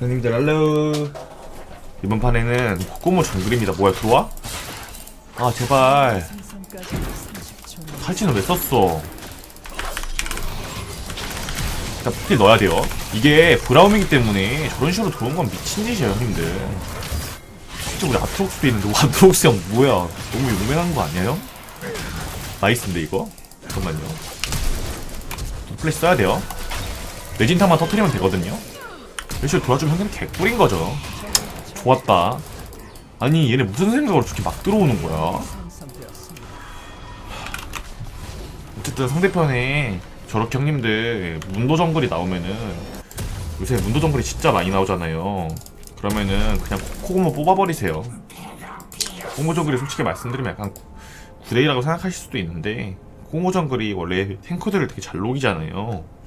형님들 할로. 이번 판에는 코코모 정글입니다. 뭐야 들어와? 아 제발. 칼치는 왜 썼어? 일단 폭딜 넣어야 돼요. 이게 브라움이기 때문에 저런 식으로 들어온 건 미친 짓이에요 형님들. 진짜 우리 아트록스도 있는데 아트록스 형 뭐야? 너무 유명한 거 아니에요? 나이스인데 이거? 잠깐만요. 플래시 써야 돼요 레진타만 터트리면 되거든요. 열심히 돌아주면 형님 개꿀인 거죠. 좋았다. 아니 얘네 무슨 생각으로 저렇게 막 들어오는 거야? 어쨌든 상대편에 저렇게 형님들 문도 정글이 나오면은 요새 문도 정글이 진짜 많이 나오잖아요. 그러면은 그냥 코고모 뽑아버리세요. 코고모 정글이 솔직히 말씀드리면 약간 9대1라고 생각하실 수도 있는데 코고모 정글이 원래 탱커들을 되게 잘 녹이잖아요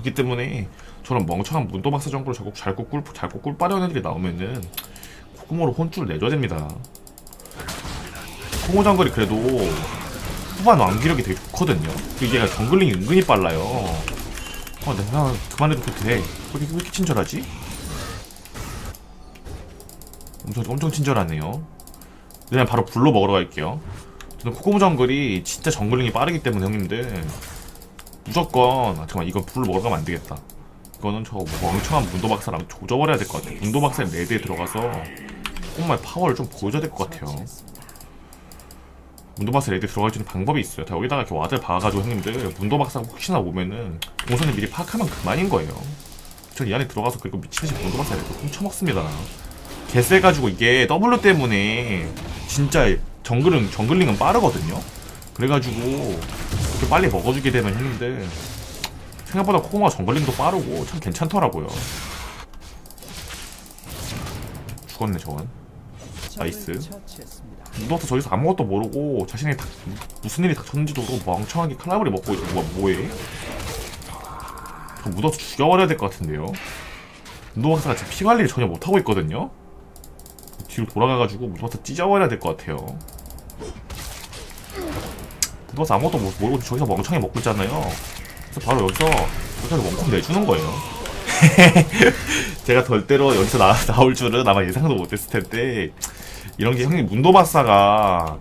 그렇기 때문에 저런 멍청한 문도박사 정글을 자꾸 잘고 꿀 잘고 꿀 빠려는 애들이 나오면은 코고모로 혼쭐을 내줘야 됩니다 정글이 그래도 후반 완기력이 되게 좋거든요. 이게 정글링이 은근히 빨라요. 어, 내가 그만해도 좋대. 왜 이렇게, 왜 이렇게 친절하지? 엄청, 엄청 친절하네요. 그냥 바로 불로 먹으러 갈게요. 저는 코코모 정글이 진짜 정글링이 빠르기 때문에 형님들 무조건 아, 잠깐만 이건 불로 먹으러 가면 안 되겠다. 이거는 저 멍청한 문도 박사랑 조져버려야 될 것 같아. 문도 박사의 레드에 들어가서 정말 파워를 좀 보여줘야 될 것 같아요. 문도 박사 레드 들어갈 수 있는 방법이 있어요. 다 여기다가 이렇게 와드 박아가지고 형님들 문도 박사 혹시나 오면은 동선을 미리 파악하면 그만인 거예요. 전 이 안에 들어가서 그리고 미친듯이 문도 박사 레드 훔쳐먹습니다. 개쎄가지고 이게 W 때문에 진짜 정글은 정글링은 빠르거든요. 그래가지고 이렇게 빨리 먹어주게 되면 형님들 생각보다 코코마가 정글링도 빠르고 참 괜찮더라고요. 죽었네 저건. 나이스. 누워서 저기서 아무것도 모르고 자신이 다, 무슨 일이 닥쳤는지도 모르고 멍청하게 칼라브리 먹고 있 뭐, 뭐해? 저 묻어서 죽여버려야 될 것 같은데요? 운동박사가 지금 피 관리를 전혀 못하고 있거든요? 뒤로 돌아가가지고 무도박사 찢어버려야 될 것 같아요 무도박사 아무것도 모- 모르고 저기서 멍청하게 먹고 있잖아요. 그래서 바로 여기서 여기서 원콤 내주는 거예요. 제가 절대로 여기서 나, 나올 줄은 아마 예상도 못했을 텐데 이런 게 형님 문도박사가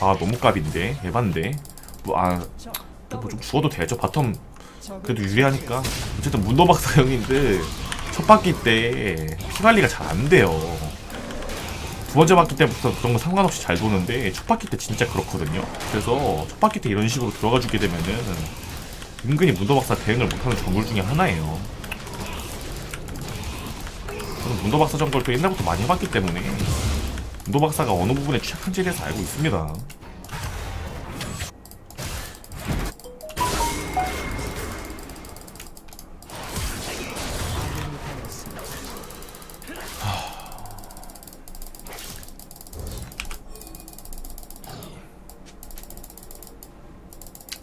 아 너무 깝인데? 에반데? 뭐아뭐 좀 죽어도 되죠? 바텀 그래도 유리하니까. 어쨌든 문도박사 형님들 첫 바퀴 때 피관리가 잘 안 돼요 두 번째 바퀴 때부터 그런 거 상관없이 잘 도는데 첫 바퀴 때 진짜 그렇거든요 그래서 첫 바퀴 때 이런 식으로 들어가 주게 되면은 은근히 문도박사 대응을 못하는 정글 중에 하나예요 저는 문도박사 정글도 옛날부터 많이 해봤기 때문에 문도박사가 어느 부분에 취약한지에 대해서 알고 있습니다.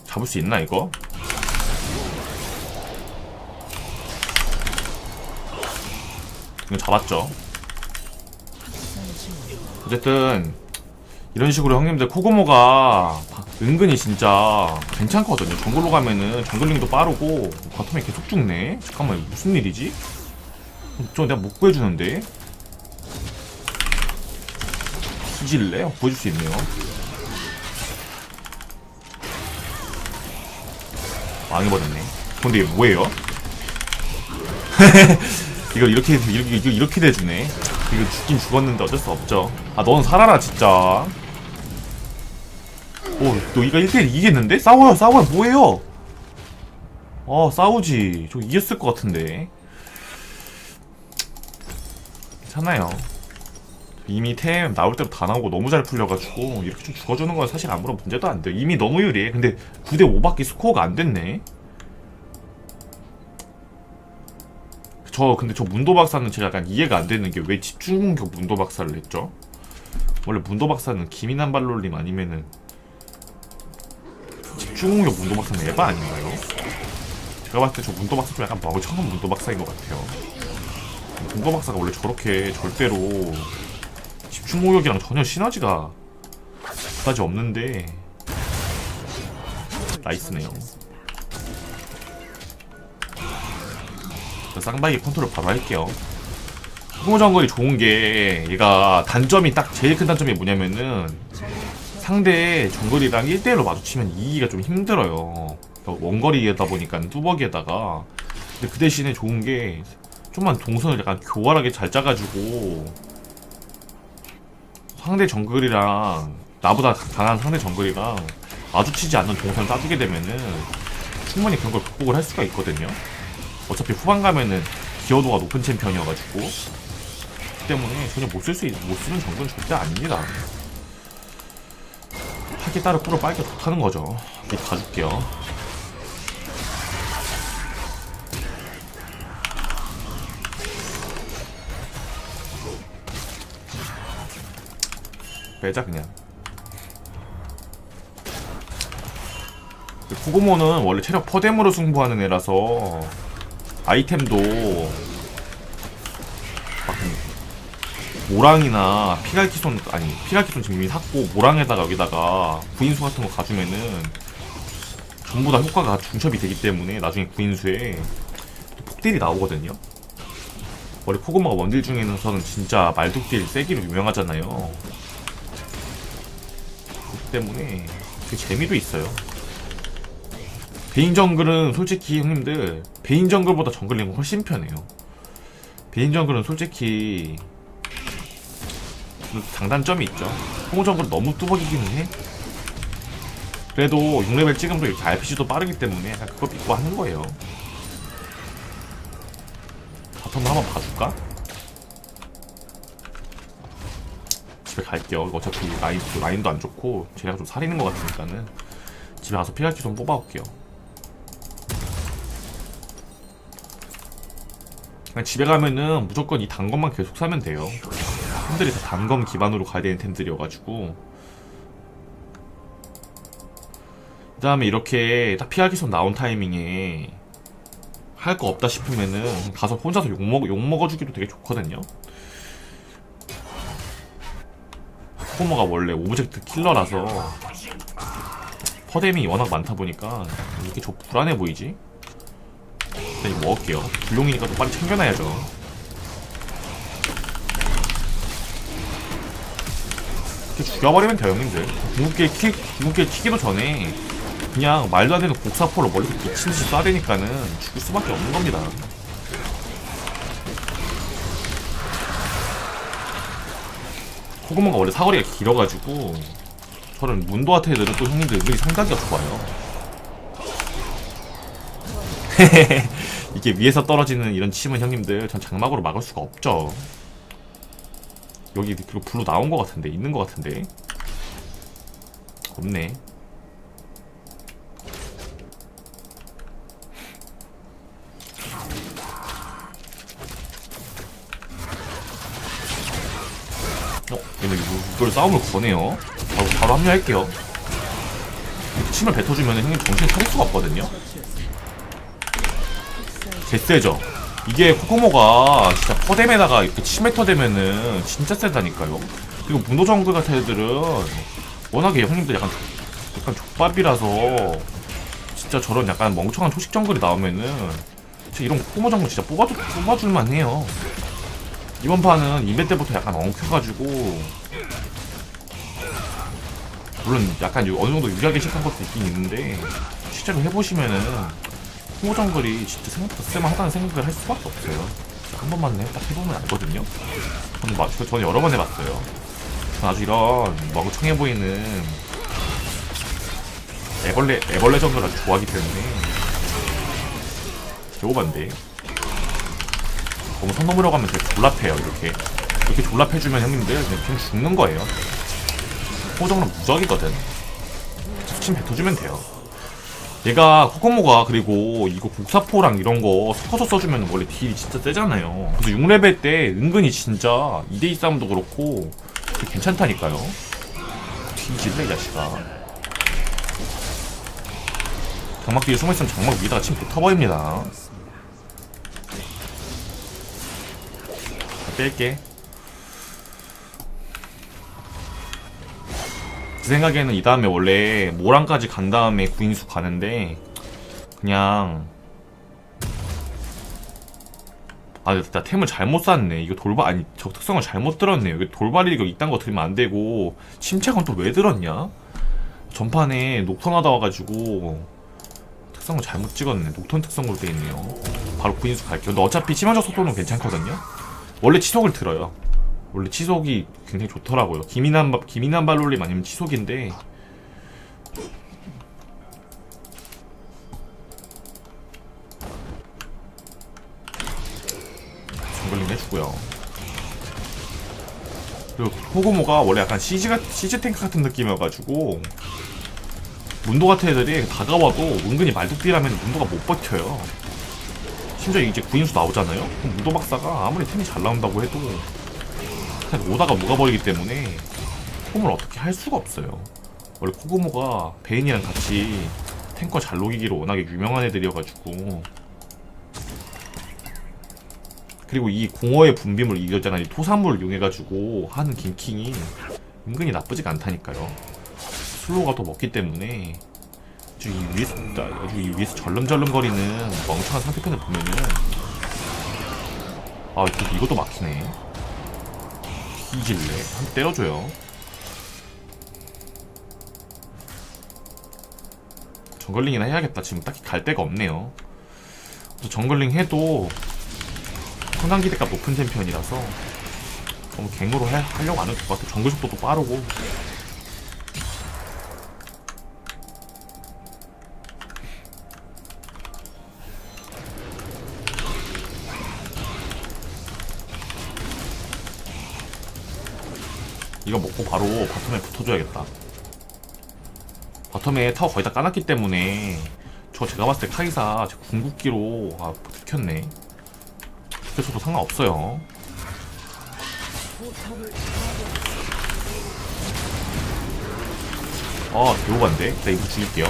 잡을 수 있나 이거? 이거 잡았죠. 어쨌든 이런 식으로 형님들 코고모가 은근히 진짜 괜찮거든요. 정글로 가면은 정글링도 빠르고 바텀에 계속 죽네. 잠깐만 무슨 일이지? 저 내가 못 구해주는데 뒤질래? 보여줄 수 있네요. 망해버렸네. 근데 이게 뭐예요? 이걸 이렇게 이렇게 이거 이렇게 돼주네. 이거 죽긴 죽었는데 어쩔 수 없죠. 아, 넌 살아라 진짜. 오, 너 이거 1대1 이기겠는데? 싸워요, 싸워요, 뭐해요? 어, 싸우지. 저 이겼을 것 같은데. 괜찮아요. 이미 템 나올 때로 다 나오고 너무 잘 풀려가지고 이렇게 좀 죽어주는 건 사실 아무런 문제도 안 돼요. 이미 너무 유리해. 근데 9대 5밖에 스코어가 안 됐네. 저 근데 저 문도 박사는 제가 약간 이해가 안 되는 게 왜 집중 공격 문도 박사를 했죠? 원래 문도 박사는 김인한 발롤림 아니면은 집중 공격 문도 박사는 에바 아닌가요? 제가 봤을 때 저 문도 박사 좀 약간 멍청한 문도 박사인 것 같아요. 문도 박사가 원래 저렇게 절대로 집중 공격이랑 전혀 시너지가 까지 없는데. 나이스네요. 그 쌍바이 컨트롤 바로 할게요. 코코모 정글이 좋은 게 얘가 단점이 딱 제일 큰 단점이 뭐냐면은 상대 정글이랑 1대1로 마주치면 이기기가 좀 힘들어요. 원거리에다 보니까 뚜벅이에다가. 근데 그 대신에 좋은 게 좀만 동선을 약간 교활하게 잘 짜가지고 상대 정글이랑 나보다 강한 상대 정글이랑 마주치지 않는 동선을 짜주게 되면은 충분히 그런 걸 극복을 할 수가 있거든요. 어차피 후반 가면은 기여도가 높은 챔피언이어가지고 그 때문에 전혀 못 쓸 수 못 쓰는 정글은 절대 아닙니다. 하기 따라 꿀을 빨게 좋다는 거죠. 이렇게 가줄게요. 빼자 그냥. 코고모는 원래 체력 퍼뎀으로 승부하는 애라서 아이템도 막 모랑이나 피갈키손 아니 피갈키손 지금 이미 샀고 모랑에다가 여기다가 구인수 같은 거 가주면은 전부 다 효과가 중첩이 되기 때문에 나중에 구인수에 또 폭딜이 나오거든요. 원래 코고모가 원딜 중에서는 진짜 말뚝딜 세기로 유명하잖아요. 때문에 그 재미도 있어요. 베인 정글은 솔직히 형님들 베인 정글보다 정글링은 훨씬 편해요. 베인 정글은 솔직히 그 장단점이 있죠. 홍 정글은 너무 뚜벅이기는 해. 그래도 6레벨 찍으면 이렇게 RPG도 빠르기 때문에 그거 믿고 하는 거예요. 바텀 한번 봐줄까? 집에 갈게요. 어차피 라인, 라인도 안 좋고 쟤네가 좀 살리는 것 같으니까는 집에 가서 피갈키 좀 뽑아올게요. 그냥 집에 가면은 무조건 이 단검만 계속 사면 돼요. 템들이 다 단검 기반으로 가야 되는 템들이어가지고 그 다음에 이렇게 딱 피하기 손 나온 타이밍에 할 거 없다 싶으면은 가서 혼자서 욕먹, 욕먹어주기도 되게 좋거든요. 코모가 원래 오브젝트 킬러라서 퍼뎀이 워낙 많다 보니까 왜 이렇게 저 불안해 보이지? 일단 먹을게요. 불용이니까 또 빨리 챙겨놔야죠. 이렇게 죽여버리면 돼요, 형님들. 궁극기 키, 궁극기 키기도 전에 그냥 말도 안 되는 곡사포로 멀리서 미친 듯이 쏴대니까는 죽을 수밖에 없는 겁니다. 코고모가 원래 사거리가 길어가지고 저는 문도아트 애들은 또 형님들 은근히 상당히 좋아요. 이게 위에서 떨어지는 이런 침은 형님들 전 장막으로 막을 수가 없죠. 여기 그리고 블루 나온 것 같은데 있는 것 같은데 없네. 어, 이걸 싸움을 거네요. 바로, 바로 합류할게요. 침을 뱉어주면 형님 정신 차릴 수가 없거든요. 개세죠. 이게 코코모가 진짜 퍼뎀에다가 이렇게 치메터 되면은 진짜 세다니까요. 그리고 문도 정글 같은 애들은 워낙에 형님들 약간 족- 약간 족밥이라서 진짜 저런 약간 멍청한 초식 정글이 나오면은 진짜 이런 코코모 정글 진짜 뽑아줄 뽑아줄만 해요. 이번 판은 이벤 때부터 약간 엉켜가지고 물론 약간 유- 어느 정도 유리하게 시작한 것도 있긴 있는데 실제로 해보시면은 코모 정글이 진짜 생각보다 쓸만하다는 생각을 할 수밖에 없어요. 한 번만 해, 딱 해보면 알거든요. 저는, 마, 저- 저는 여러 번 해봤어요. 아주 이런 멍청해 보이는 애벌레, 애벌레 정글을 아주 좋아하기 때문에 개오반데 너무 선 넘으려고 하면 되게 졸라패요 이렇게 이렇게 졸라패주면 형님들 그냥, 그냥 죽는 거예요 호정은 무적이거든. 수침 뱉어주면 돼요. 얘가 코코모가 그리고 이거 국사포랑 이런 거 섞어서 써주면 원래 딜이 진짜 세잖아요. 그래서 6레벨 때 은근히 진짜 2대2 싸움도 그렇고 괜찮다니까요. 뒤질래 이 자식아. 장막 뒤에 숨어있으면 장막 위에다가 침 뱉어버립니다. 뺄게. 제 생각에는 이 다음에 원래 모랑까지 간 다음에 구인수 가는데 그냥 아 진짜 템을 잘못 샀네. 이거 돌발 아니 적 특성을 잘못 들었네요 이거 돌발이 이거 이딴 거 들으면 안 되고. 침착은 또 왜 들었냐? 전판에 녹턴 하다 와가지고 특성을 잘못 찍었네. 녹턴 특성으로 돼 있네요. 바로 구인수 갈게요. 근데 어차피 치명적 속도는 괜찮거든요. 원래 치속을 들어요 원래 치속이 굉장히 좋더라고요 기민한 바- 기민한 발롤림 아니면 치속인데 정글링 해주고요. 그리고 호구모가 원래 약간 시즈가 시즈 탱크 같은 느낌이어가지고 문도 같은 애들이 다가와도 은근히 말뚝딜하면 문도가 못 버텨요. 심지어 이제 구인수 나오잖아요. 그럼 문도 박사가 아무리 템이 잘 나온다고 해도 그냥 오다가 녹아버리기 때문에 홈을 어떻게 할 수가 없어요. 원래 코고모가 베인이랑 같이 탱커 잘 녹이기로 워낙에 유명한 애들이어가지고. 그리고 이 공허의 분빔을 이겼잖아 이 토산물을 이용해가지고 하는 갱킹이 은근히 나쁘지가 않다니까요. 슬로우가 더 먹기 때문에 이 위에서 아주 이 위에서 절름절름거리는 멍청한 상대편을 보면은 아 이것도 막히네 뒤질래 한대 때려줘요 정글링이나 해야겠다 지금 딱히 갈 데가 없네요 정글링 해도 성장 기대값 높은 챔피언이라서 너무 갱으로 해, 하려고 안할것 같아. 정글 속도도 빠르고. 바로 바텀에 붙어줘야겠다. 바텀에 타워 거의 다 까놨기 때문에 저 제가 봤을 때 카이사 제 궁극기로 아 들켰네. 그래서도 상관없어요. 아, 개오반데? 나 이거 죽일게요.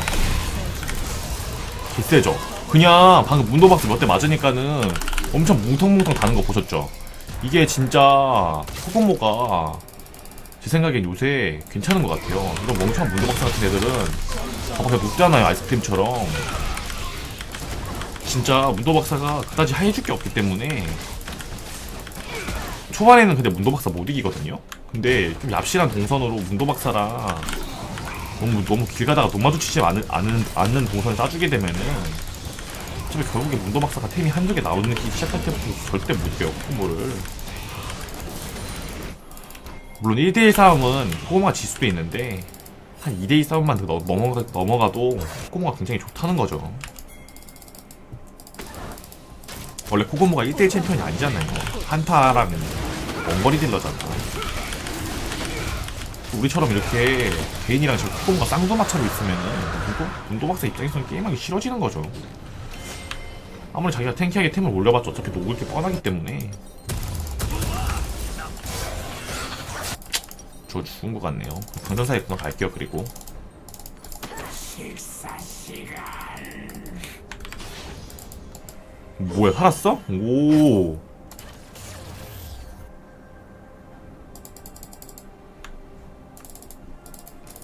개쎄죠? 그냥 방금 문도박스 몇 대 맞으니까는 엄청 뭉텅뭉텅 다는 거 보셨죠? 이게 진짜 코고모가 제 생각엔 요새 괜찮은 것 같아요. 이런 멍청한 문도박스 같은 애들은 그냥 녹잖아요 아이스크림처럼. 진짜 문도 박사가 그다지 해줄 게 없기 때문에 초반에는 근데 문도 박사 못 이기거든요. 근데 좀 얍실한 동선으로 문도 박사랑 너무 너무 길 가다가 눈 마주치지 않는 않는, 않는 동선을 짜주게 되면은 어차피 결국에 문도 박사가 템이 한두 개 나오는 기 시작할 때부터 절대 못 이겨요 콤보를. 물론 1대1 싸움은 코고마가 질 수도 있는데 한 2대2 싸움만 더 넘- 넘어가, 넘어가도 코고마가 굉장히 좋다는 거죠. 원래 코고모가 1대1 챔피언이 아니잖아요. 한타랑 원거리 딜러잖아. 우리처럼 이렇게 개인이랑 코고모가 쌍두마차로 있으면은 누구? 문도박사 입장에서는 게임하기 싫어지는 거죠. 아무리 자기가 탱키하게 템을 올려봤자 어차피 녹을 게 뻔하기 때문에 저 죽은 것 같네요. 강전사에 그냥 갈게요. 그리고 뭐야 살았어? 오.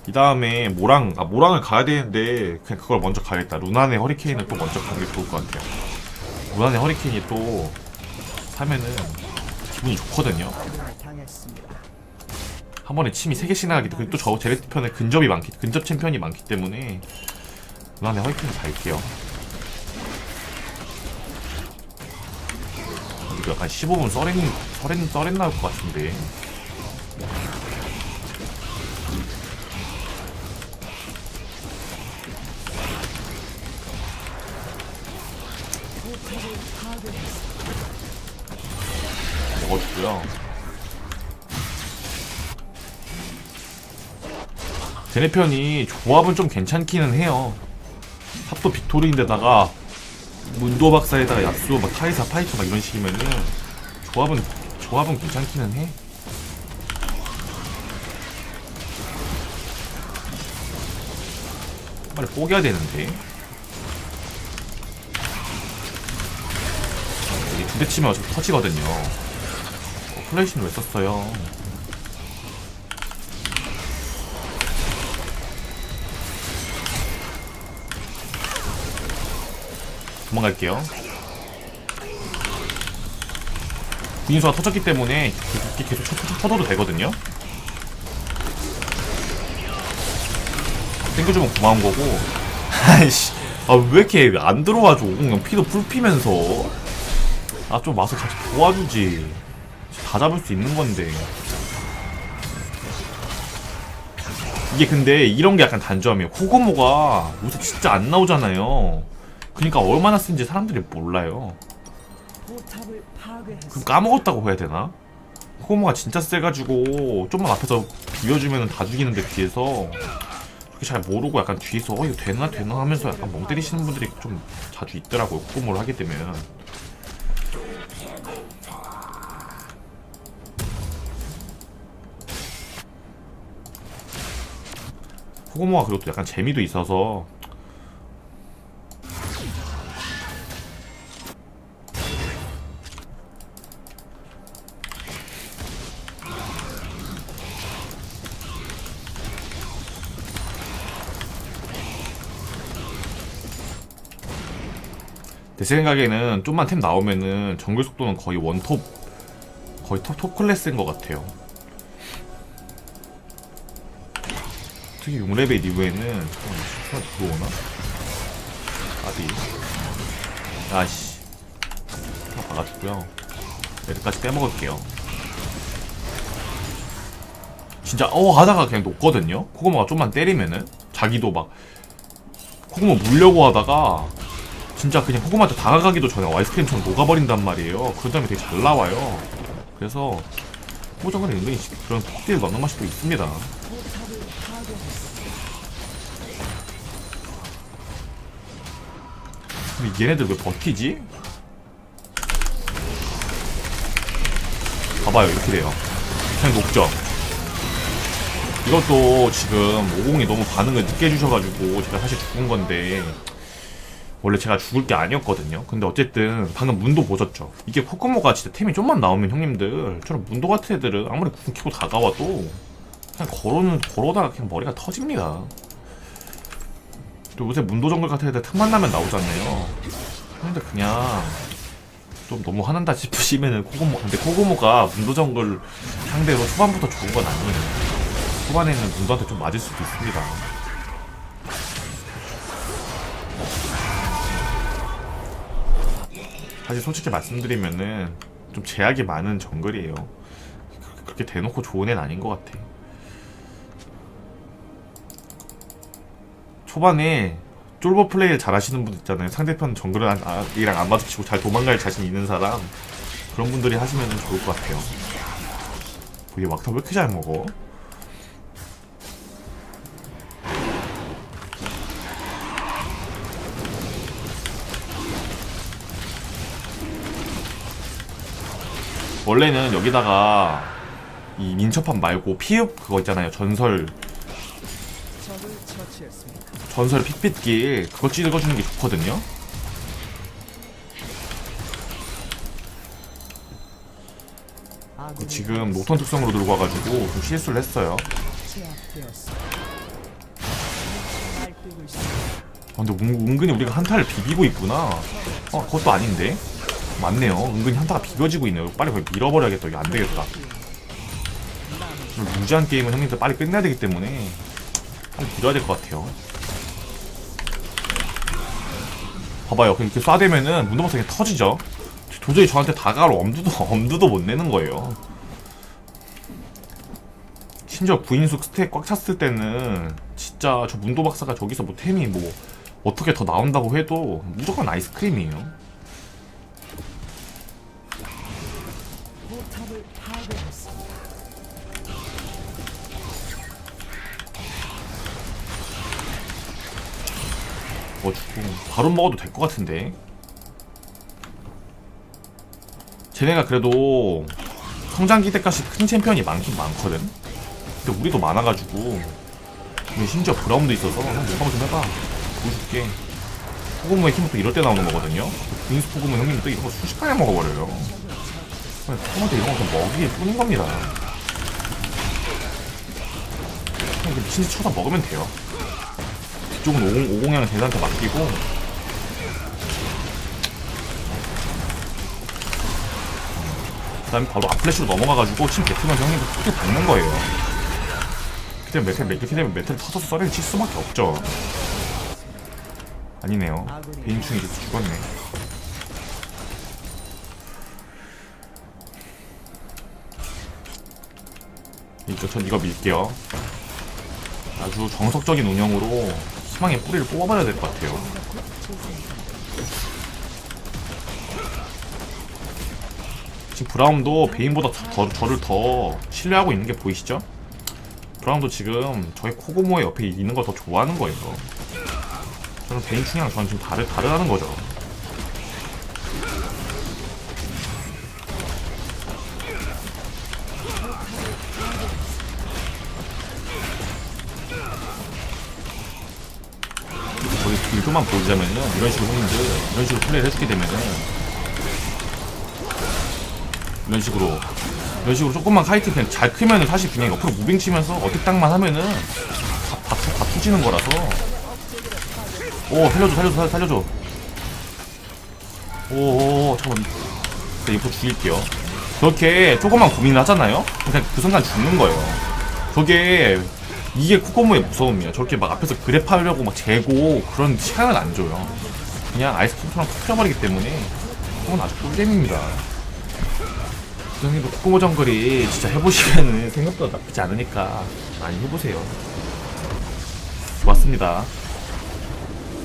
이 다음에 모랑 아 모랑을 가야 되는데 그냥 그걸 먼저 가야겠다. 루난의 허리케인을 또 먼저 가는 게 좋을 것 같아요. 루난의 허리케인이 또 사면은 기분이 좋거든요. 한 번에 침이 3개씩 나가기 때문에 또저 제레트 편에 근접이 많기 근접 챔피언이 많기 때문에 루난의 허리케인 갈게요. 이거 약간 15분 썰렌, 썰렌, 썰렌 나올 것 같은데. 먹어주고요. 쟤네 편이 조합은 좀 괜찮기는 해요. 탑도 빅토리인데다가 문도 박사에다가 야수, 막 타이사, 파이터 막 이런 식이면은 조합은 조합은 괜찮기는 해. 빨리 뽀겨야 되는데. 여기 두대 치면 어차피 터지거든요. 어, 플레이시는 왜 썼어요? 도망갈게요. 구인수가 터졌기 때문에 계속, 계속 쳐, 쳐, 쳐도 되거든요. 땡겨주면 고마운 거고. 아이씨, 아왜 이렇게 안 들어와줘? 그냥 피도 풀 피면서. 아 좀 와서 같이 도와주지. 다 잡을 수 있는 건데. 이게 근데 이런 게 약간 단점이에요. 코고모가 요새 진짜 안 나오잖아요. 그러니까 얼마나 쓴지 사람들이 몰라요. 그럼 까먹었다고 해야 되나? 코고모가 진짜 세가지고 좀만 앞에서 비벼주면 다 죽이는데 뒤에서 그렇게 잘 모르고 약간 뒤에서 어 이거 되나 되나 하면서 약간 멍 때리시는 분들이 좀 자주 있더라고요. 코고모를 하게 되면. 코고모가 그리고 또 약간 재미도 있어서 내 생각에는 좀만 템 나오면은 정글 속도는 거의 원톱 거의 톱, 톱 클래스인 것 같아요. 특히 6레벨 이후에는 어, 들어오나? 아디 아씨. 하나 박아주고요. 레드까지 빼먹을게요. 진짜 어 하다가 그냥 녹거든요? 코고모가 좀만 때리면은? 자기도 막 코고모 물려고 하다가 진짜 그냥 호금한테 다가가기도 전에 아이스크림처럼 녹아버린단 말이에요. 그 다음에 되게 잘 나와요. 그래서 호정은 은근히 그런 폭딜 넣는 맛이 또 있습니다. 근데 얘네들 왜 버티지? 봐봐요 이렇게 돼요. 그냥 녹죠. 이것도 지금 50이 너무 반응을 늦게 해주셔가지고 제가 사실 죽은 건데 원래 제가 죽을 게 아니었거든요. 근데 어쨌든 방금 문도 보셨죠. 이게 코코모가 진짜 템이 좀만 나오면 형님들 저런 문도 같은 애들은 아무리 궁 키고 다가와도 그냥 걸어는 걸어다가 그냥 머리가 터집니다. 또 요새 문도 정글 같은 애들 틈만 나면 나오잖아요. 근데 그냥 좀 너무 화난다 싶으시면은 코고모 근데 코고모가 문도 정글 상대로 초반부터 좋은 건 아니에요. 초반에는 문도한테 좀 맞을 수도 있습니다. 사실 솔직히 말씀드리면은 좀 제약이 많은 정글이에요. 그렇게- 대놓고 좋은 애는 아닌 것 같아. 초반에 쫄보 플레이를 잘하시는 분 있잖아요. 상대편 정글이랑 아, 이랑 안 마주치고 잘 도망갈 자신 있는 사람 그런 분들이 하시면 좋을 것 같아요. 이게 막타 왜 이렇게 잘 먹어? 원래는 여기다가 이 민첩함 말고 피읍 그거 있잖아요. 전설. 전설 픽빛길 그거 찍어주는 게 좋거든요. 아군이 지금 노턴 특성으로 들고 와가지고 좀 실수를 했어요. 아, 근데 은, 은근히 우리가 한타를 비비고 있구나. 어, 그것도 아닌데. 맞네요. 은근히 한타가 비벼지고 있네요. 빨리 거기 밀어버려야겠다. 이거 안 되겠다. 좀 무지한 게임은 형님들 빨리 끝내야 되기 때문에 빨리 밀어야 될 것 같아요. 봐봐요. 이렇게 쏴대면은 그냥 터지죠. 도저히 저한테 다가갈 엄두도 엄두도 못 내는 거예요. 심지어 구인숙 스택 꽉 찼을 때는 진짜 저 문도 박사가 저기서 뭐 템이 뭐 어떻게 더 나온다고 해도 무조건 아이스크림이에요. 뭐 주고 바로 먹어도 될 것 같은데. 쟤네가 그래도 성장 기대까지 큰 챔피언이 많긴 많거든. 근데 우리도 많아가지고 심지어 브라움도 있어서 한번 좀 해봐. 보여줄게. 포그모의 힘도 이럴 때 나오는 거거든요. 빈스 포그모 형님도 이거 순식간에 먹어버려요. 토마토 이런 거좀 먹이에 뿐인 겁니다. 그냥 미친 듯이 쳐서 먹으면 돼요. 뒤쪽은 50, 50형은 쟤한테 맡기고. 그 다음에 바로 앞플래시로 넘어가가지고 침 뱉으면서 형님도 크게 박는 거예요. 그때 메텔 이렇게 되면 메텔 터져서 썰을 칠 수밖에 없죠. 아니네요. 베인충이 계속 죽었네. 이거 전 이거 밀게요. 아주 정석적인 운영으로 희망의 뿌리를 뽑아봐야 될 것 같아요 지금 브라움도 베인보다 더, 저를 더 신뢰하고 있는 게 보이시죠? 브라움도 지금 저희 코고모의 옆에 있는 걸 더 좋아하는 거예요. 저는 베인 충이랑 저는 지금 다르, 다르다는 거죠. 이런 식으로 형님들 이런 식으로 플레이를 해주게 되면은 이런 식으로 이런 식으로 조금만 카이팅 그냥 잘 크면은 사실 그냥 옆으로 무빙 치면서 어택 당만 하면은 다, 다, 투- 다 투지는 거라서. 오 살려줘 살려줘 살- 살려줘. 오오 잠깐만. 네, 이거 죽일게요. 그렇게 조금만 고민을 하잖아요? 그냥 그 순간 죽는 거예요. 저게 이게 코코모의 무서움이야 저렇게 막 앞에서 그랩하려고 막 재고 그런 시간을 안 줘요 그냥 아이스 톡톡랑 터트려버리기 때문에 그건 아주 꿀잼입니다 형님도 코코모 정글이 진짜 해보시면은 생각보다 나쁘지 않으니까 많이 해보세요. 고맙습니다.